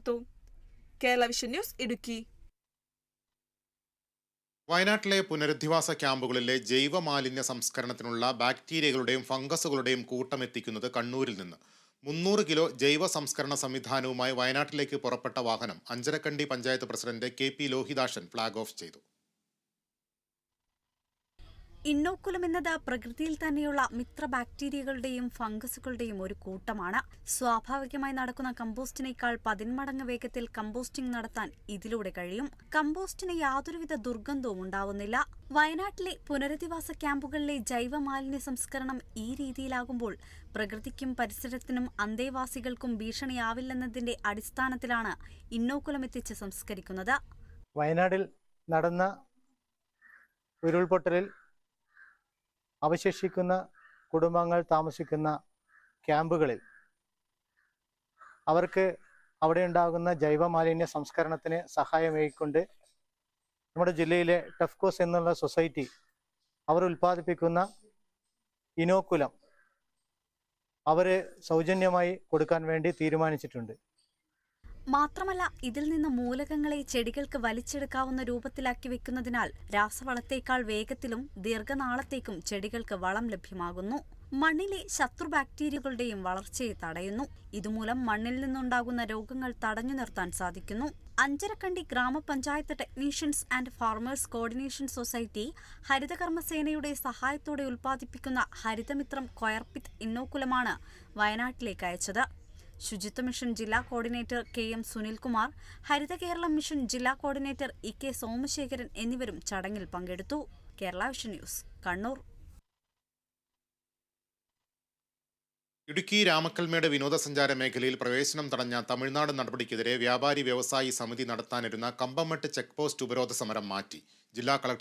തകർത്തു Kerala vision news Idukki. വയനാട്ടിലെ പുനരധിവാസ ക്യാമ്പുകളിലെ ജൈവ മാലിന്യ സംസ്കരണത്തിനുള്ള ബാക്ടീരിയകളുടെയും ഫംഗസുകളുടെയും കൂട്ടം എത്തിക്കുന്നത് കണ്ണൂരിൽ നിന്ന്. മുന്നൂറ് കിലോ ജൈവ സംസ്കരണ സംവിധാനവുമായി വയനാട്ടിലേക്ക് പുറപ്പെട്ട വാഹനം Ancharakandy panchayat president K P Lohithakshan flag off ചെയ്തു. ഇന്നോക്കുലം എന്നത് പ്രകൃതിയിൽ തന്നെയുള്ള മിത്ര ബാക്ടീരിയകളുടെയും ഫംഗസുകളുടെയും ഒരു കൂട്ടമാണ്. സ്വാഭാവികമായി നടക്കുന്ന കമ്പോസ്റ്റിനേക്കാൾ പതിന്മടങ്ങ് വേഗത്തിൽ കമ്പോസ്റ്റിംഗ് നടത്താൻ ഇതിലൂടെ കഴിയും. കമ്പോസ്റ്റിന് യാതൊരുവിധ ദുർഗന്ധവും ഉണ്ടാവുന്നില്ല. വയനാട്ടിലെ പുനരധിവാസ ക്യാമ്പുകളിലെ ജൈവ മാലിന്യ സംസ്കരണം ഈ രീതിയിലാകുമ്പോൾ പ്രകൃതിക്കും പരിസരത്തിനും അന്തേവാസികൾക്കും ഭീഷണിയാവില്ലെന്നതിന്റെ അടിസ്ഥാനത്തിലാണ് ഇന്നോക്കുലം എത്തിച്ച് സംസ്കരിക്കുന്നത്. വയനാട്ടിൽ നടന്ന ഉരുൾപൊട്ടലിൽ അവശേഷിക്കുന്ന കുടുംബങ്ങൾ താമസിക്കുന്ന ക്യാമ്പുകളിൽ അവർക്ക് അവിടെ ഉണ്ടാകുന്ന ജൈവമാലിന്യ സംസ്കരണത്തിന് സഹായമേകൊണ്ട് നമ്മുടെ ജില്ലയിലെ ടെഫ്കോസ് എന്നുള്ള സൊസൈറ്റി അവർ ഉൽപ്പാദിപ്പിക്കുന്ന ഇനോക്കുലം അവർ സൗജന്യമായി കൊടുക്കാൻ വേണ്ടി തീരുമാനിച്ചിട്ടുണ്ട്. മാത്രമല്ല ഇതിൽ നിന്ന് മൂലകങ്ങളെ ചെടികൾക്ക് വലിച്ചെടുക്കാവുന്ന രൂപത്തിലാക്കി വെക്കുന്നതിനാൽ രാസവളത്തേക്കാൾ വേഗത്തിലും ദീർഘനാളത്തേക്കും ചെടികൾക്ക് വളം ലഭ്യമാകുന്നു. മണ്ണിലെ ശത്രു ബാക്ടീരിയകളുടെയും വളർച്ചയെ തടയുന്നു. ഇതുമൂലം മണ്ണിൽ നിന്നുണ്ടാകുന്ന രോഗങ്ങൾ തടഞ്ഞു നിർത്താൻ സാധിക്കുന്നു. അഞ്ചരക്കണ്ടി ഗ്രാമപഞ്ചായത്ത് technicians and farmers coordination society ഹരിതകർമ്മസേനയുടെ സഹായത്തോടെ ഉൽപ്പാദിപ്പിക്കുന്ന ഹരിതമിത്രം കൊയർപിത് ഇന്നോക്കുലമാണ് വയനാട്ടിലേക്ക് അയച്ചത്. ശുചിത്വ മിഷൻ ജില്ലാ coordinator K M Sunilkumar Haritha Keralam mission ജില്ലാ കോർഡിനേറ്റർ ഇ കെ സോമശേഖരൻ എന്നിവരും ചടങ്ങിൽ പങ്കെടുത്തു. Kerala vision news Kannur. Idukki Ramakkalmedu വിനോദസഞ്ചാര മേഖലയിൽ പ്രവേശനം തടഞ്ഞ തമിഴ്നാട് നടപടിക്കെതിരെ വ്യാപാരി വ്യവസായി സമിതി നടത്താനിരുന്ന കമ്പമട്ട് ചെക്ക് പോസ്റ്റ് ഉപരോധ സമരം മാറ്റി. ജില്ലാ കളക്ടർ